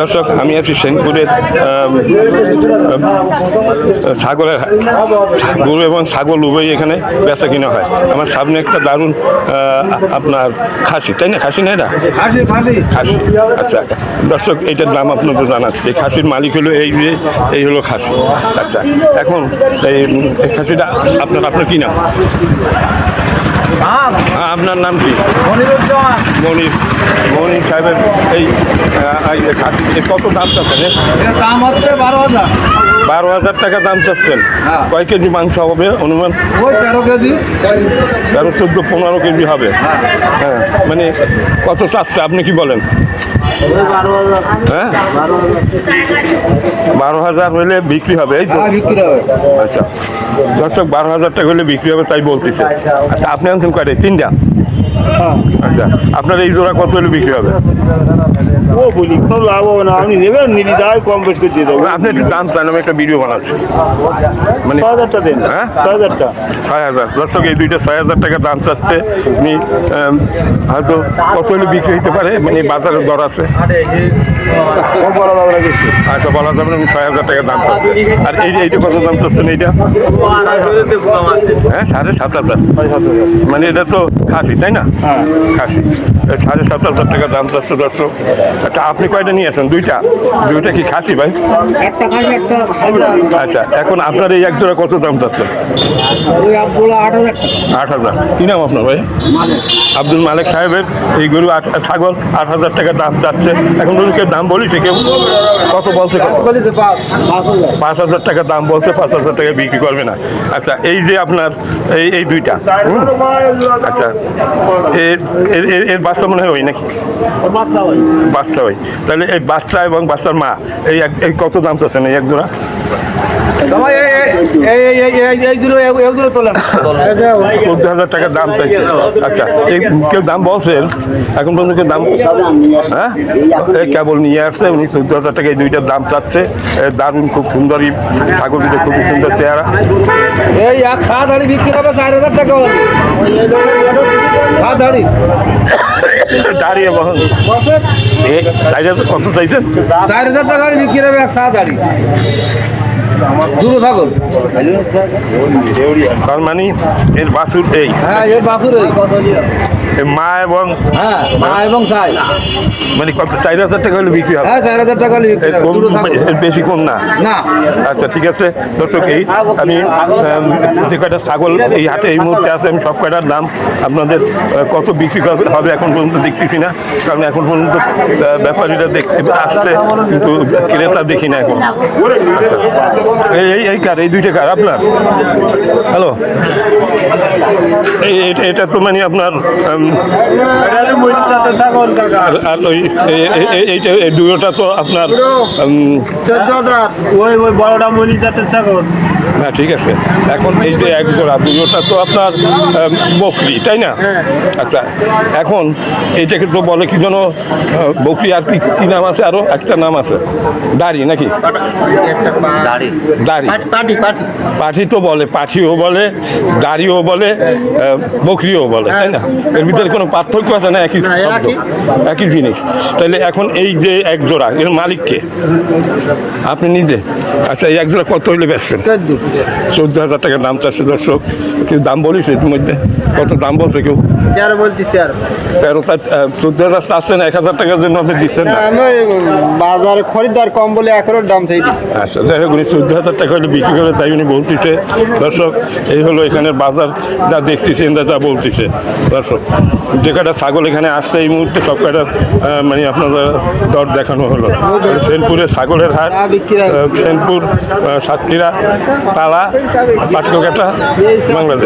দর্শক আমি আছি সেনপুরের ছাগলের গরু এবং ছাগল উভয়ই এখানে বেচা কিনা হয়। আমার সামনে একটা দারুণ আপনার খাসি তাই না? খাসি না এটা? খাসি আচ্ছা দর্শক এইটার দাম আপনাদের জানাচ্ছি। এই খাসির মালিক হলো এই যে এই হলো খাসি। আচ্ছা এখন এই খাসিটা আপনার আপনার কি নাম? আপনার নাম কি? মনির মনির সাহেবের এই কত দাম চাচ্ছেন? দাম হচ্ছে বারো হাজার। বারো হাজার টাকা দাম চাচ্ছেন। হ্যাঁ। কয় কেজি মাংস হবে অনুমান? তেরো কেজি। তেরো চোদ্দ পনেরো কেজি হবে। হ্যাঁ মানে কত চাচ্ছে আপনি কি বলেন? হ্যাঁ বারো হাজার হইলে হলে বিক্রি হবে এই তো। হ্যাঁ আচ্ছা। দর্শক বারো হাজার টাকা হলে বিক্রি হবে তাই বলতেছে। আচ্ছা আপনি আনছেন কয়টা? তিনটা? আচ্ছা আপনার এই জোড়া কত হলে বিক্রি হবে? ও বলি কোনো লাভ হবে না আপনি নেবেন নিলি দায় কম বেশ করে দিয়ে দেবো। আপনি একটু দাম চান আমি একটা ভিডিও বানাচ্ছি। মানে ছয় হাজারটা দেন হ্যাঁ? ছয় হাজারটা। ছয় হাজার। দর্শক এই দুইটা ছয় হাজার টাকা দাম চাচ্ছে। উনি আম, হয়তো কত হলে বিক্রি হতে পারে মানে বাজারের দর আছে। কম বলা যাবে না আচ্ছা বলা যাবে উনি ছয় হাজার টাকা দাম চাচ্ছে। আর এই এইটা কত দাম চাচ্ছেন এইটা হ্যাঁ সাড়ে সাত হাজার। সাত হাজার। মানে এটা তো খাসি তাই না? হ্যাঁ। খাসি। সাড়ে সাত হাজার টাকা দাম চাচ্ছে দর্শক। আচ্ছা আপনি কয়টা নিয়ে আসেন দুইটা। দুইটা কি খাসি ভাই? আচ্ছা এখন আপনার এই এক জোড়া কত দাম চাচ্ছেন আট হাজার কি নাম আপনার ভাই? আব্দুল মালিক সাহেবের। এই গরু আট ছাগল আট হাজার টাকা দাম চাচ্ছে এখন গরুকে দাম বলিছে কেউ? কত বলছে পাঁচ হাজার। টাকা দাম বলছে পাঁচ হাজার টাকা বিক্রি করবে না। আচ্ছা এই যে আপনার এই এই দুইটা? আচ্ছা এর বাচ্চা মনে হয় ওই নাকি? বাচ্চা ওই। তাহলে এই বাচ্চা এবং বাচ্চার মা এই এই কত দাম চাচ্ছেন এই এক জোড়া? চোদ্দ হাজার দাম চাইছে। আচ্ছা এই কেউ দাম বলছেন? এখন পর্যন্ত কেউ দাম হ্যাঁ? এই কেবল নিয়ে আসছে উনি চোদ্দ হাজার টাকা এই দুইটার দাম চাচ্ছে। দারুণ খুব সুন্দরই ছাগল দুটো খুবই সুন্দর চেহারা। এই এক সাত হাড়ি বিক্রি হবে চার হাজার টাকা হবে। সাত হাড়ি দাঁড়িয়ে বহন কত চাইছেন? চার হাজার টাকা বিক্রি হবে এক সাত হাড়ি দুটো ছাগল তার মানে এর বাছুর এই। হ্যাঁ এর বাসুর এই। মা এবং হ্যাঁ মা এবং সাই। মানে কত চার হাজার টাকা হলে বিক্রি হবে? হ্যাঁ চার হাজার টাকা ছাগল এর বেশি কম না? না। আচ্ছা ঠিক আছে। দর্শক এই আমি যে কয়টা ছাগল এই হাটে এই মুহূর্তে আছে আমি সব কয়টার দাম আপনাদের কত বিক্রি হবে এখন পর্যন্ত দেখতেছি না। কারণ এখন পর্যন্ত ব্যাপারীরা দেখতে আসছে কিন্তু ক্রেতা দেখি না এখন। আচ্ছা। এই এই- কার? এই দুইটা কার? আপনার? হ্যালো এটা- এটা তো মানে আপনার আর ওই এই- এইটা দুটোটা তো আপনার উম, ওই ওই বড়টা মলি জাতের ছাগল। হ্যাঁ ঠিক আছে। এখন এই যে এক জোড়া দুটোটা তো আপনার বকরি তাই না? আচ্ছা এখন এইটাকে তো বলে কি যেন বকরি আর কি কি নাম আছে আরও? একটা নাম আছে। দাড়ি নাকি? দাড়ি। পাটি পাটি। পাঠি তো বলে পাঠিও বলে দাড়িও বলে আহ, বকরিও বলে তাই না? এর ভিতরে কোনো পার্থক্য আছে না? একই শব্দ। একই জিনিস। তাহলে এখন এই যে এক জোড়া এর মালিককে আপনি নিজে? আচ্ছা এই এক জোড়া কত হইলে বেচবেন? চোদ্দ। হাজার টাকা দাম চাচ্ছে দর্শক। কেউ দাম বলিস ইতিমধ্যে? কত দাম বলছে কেউ? তেরো বলছি তেরো। তেরো তার চোদ্দ হাজার চাচ্ছেন এক হাজার টাকার জন্য আপনি দিচ্ছেন না? বাজারে খরিদ্দার কম বলে একেরও দাম চাই আচ্ছা যাই হোক উনি চোদ্দ হাজার টাকা হলে বিক্রি করে তাই উনি বলতেছে। দর্শক এই হলো এখানে বাজার। যা দেখতেছেন যা বলতেছে। দর্শক, যে কটা ছাগল এখানে আসছে এই মুহূর্তে সব কটা মানে আপনার দর দেখানো হলো। সেনপুরের ছাগলের হাট সেনপুর সাতক্ষীরা, পালা, পাটকোকাটা, বাংলাদেশ।